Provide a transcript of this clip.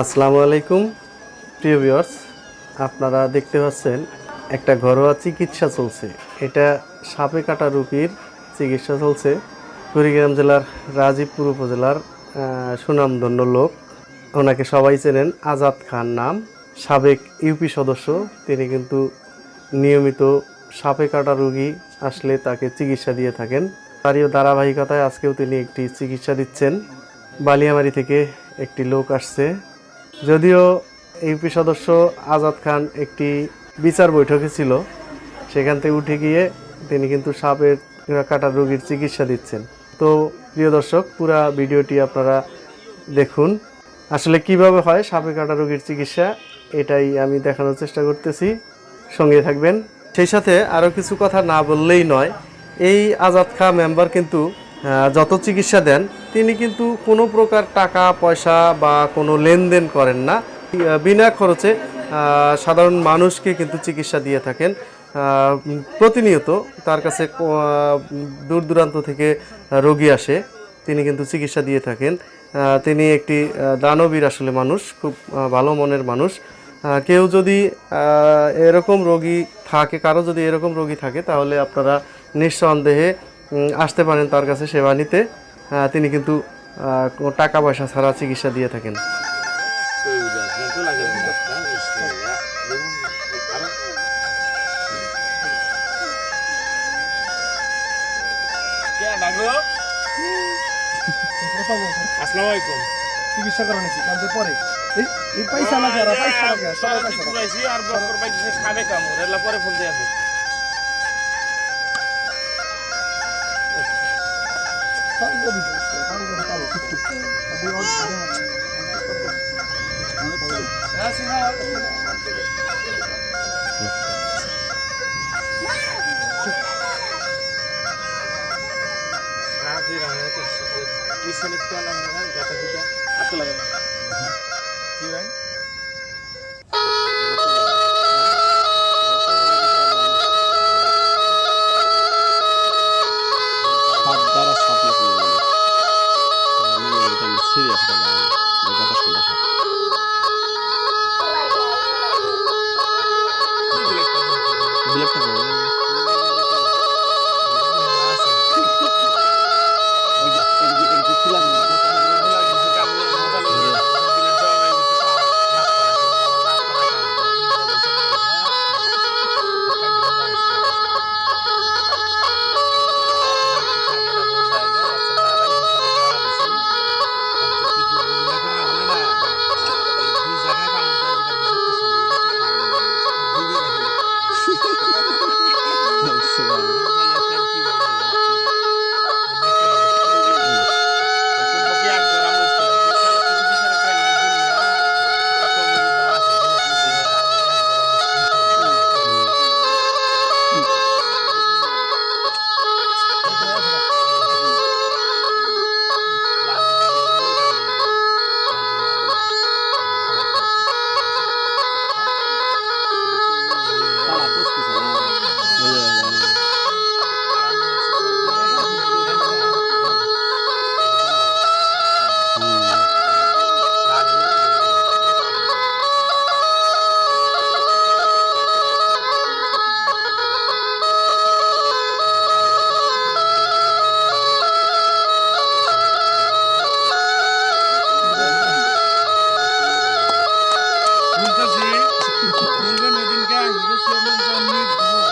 আসসালামু আলাইকুম। প্রিয় ভিউয়ার্স, আপনারা দেখতে পাচ্ছেন একটা ঘরোয়া চিকিৎসা চলছে। এটা সাপে কাটা রোগীর চিকিৎসা চলছে। কুড়িগ্রাম জেলার রাজীবপুর উপজেলার সুনামধন্য লোক। ওনাকে সবাই চেনেন, আজাদ খান নাম। সাবেক ইউপি সদস্য। তিনি কিন্তু নিয়মিত সাপে কাটা রোগী আসলে তাকে চিকিৎসা দিয়ে থাকেন। তারই ধারাবাহিকতায় আজকেও তিনি একটি চিকিৎসা দিচ্ছেন। বালিয়ামারি থেকে একটি লোক আসছে। যদিও ইউপি সদস্য আজাদ খান একটি বিচার বৈঠকে ছিল, সেখান থেকে উঠে গিয়ে তিনি কিন্তু সাপের কাটা রোগীর চিকিৎসা দিচ্ছেন। তো প্রিয় দর্শক, পুরা ভিডিওটি আপনারা দেখুন। আসলে কীভাবে হয় সাপে কাটা রোগীর চিকিৎসা, এটাই আমি দেখানোর চেষ্টা করতেছি। সঙ্গে থাকবেন। সেই সাথে আরও কিছু কথা না বললেই নয়, এই আজাদ খা মেম্বার কিন্তু যত চিকিৎসা দেন, তিনি কিন্তু কোনো প্রকার টাকা, পয়সা বা কোনো লেনদেন করেন না। বিনা খরচে সাধারণ মানুষকে কিন্তু চিকিৎসা দিয়ে থাকেন। প্রতিনিয়ত তার কাছে দূর দূরান্ত থেকে রোগী আসে, তিনি কিন্তু চিকিৎসা দিয়ে থাকেন। তিনি একটি দানবীর আসলে মানুষ, খুব ভালো মনের মানুষ। কেউ যদি এরকম রোগী থাকে, কারও যদি এরকম রোগী থাকে, তাহলে আপনারা নিঃসন্দেহে আসতে পারেন তার কাছে সেবা নিতে। তিনি কিন্তু টাকা পয়সা ছাড়া চিকিৎসা দিয়ে থাকেন। আসসালামু আলাইকুম চিকিৎসা করা নিছি কালকে পরে। এই এই পয়সা লাগে আর পয়সা লাগে সবাই পয়সা আর বকর বাইক সাবে কামু রেলা পরে ফোন দিয়ে Nah, kasih namanya itu. Bisa nikmat namanya, lah. এটা সিরিয়াস এটা লাগে Mungkin mungkin kan, terus yang